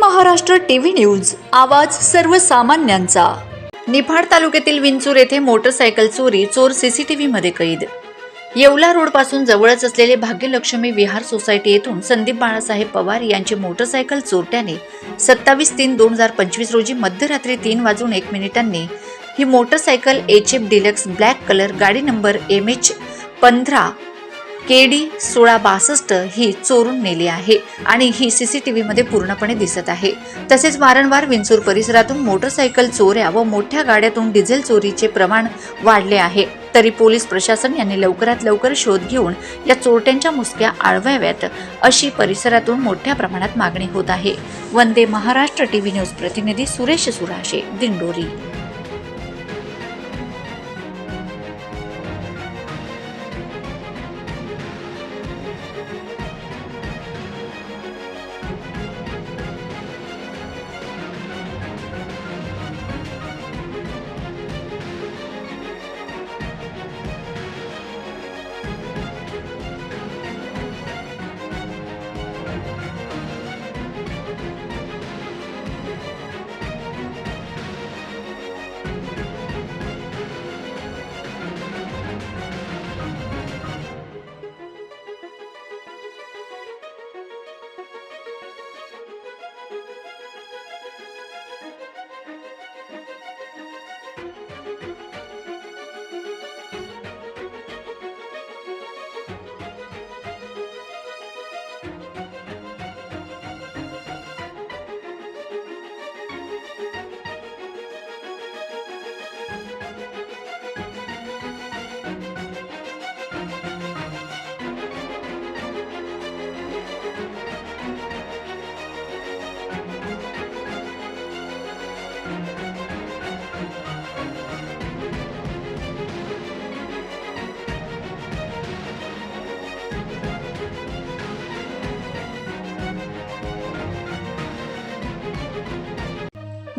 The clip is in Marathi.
महाराष्ट्र टीव्ही न्यूज आवाज सर्वसामान्यांचा. निफाड तालुक्यातील विंचूर येथे मोटरसायकल चोरी चोर सीसीटीव्ही मध्ये कैद. येवला रोडपासून जवळच असलेले भाग्यलक्ष्मी विहार सोसायटी येथून संदीप बाळासाहेब पवार यांची मोटरसायकल चोरट्याने सत्तावीस तीन दोन हजार पंचवीस रोजी मध्यरात्री तीन वाजून एक मिनिटांनी ही motorcycle H F deluxe black colour गाडी नंबर एम एच पंधरा के डी सोळा बासष्ट ही चोरून नेली आहे आणि ही सीसीटीव्ही मध्ये पूर्णपणे दिसत आहे. तसेच वारंवार विंचूर परिसरातून मोटरसायकल चोऱ्या व मोठ्या गाड्यातून डिझेल चोरीचे प्रमाण वाढले आहे. तरी पोलीस प्रशासन यांनी लवकरात लवकर शोध घेऊन या चोरट्यांच्या मुसक्या आळवाव्यात अशी परिसरातून मोठ्या प्रमाणात मागणी होत आहे. वंदे महाराष्ट्र टीव्ही न्यूज प्रतिनिधी सुरेश सुराशे दिंडोरी.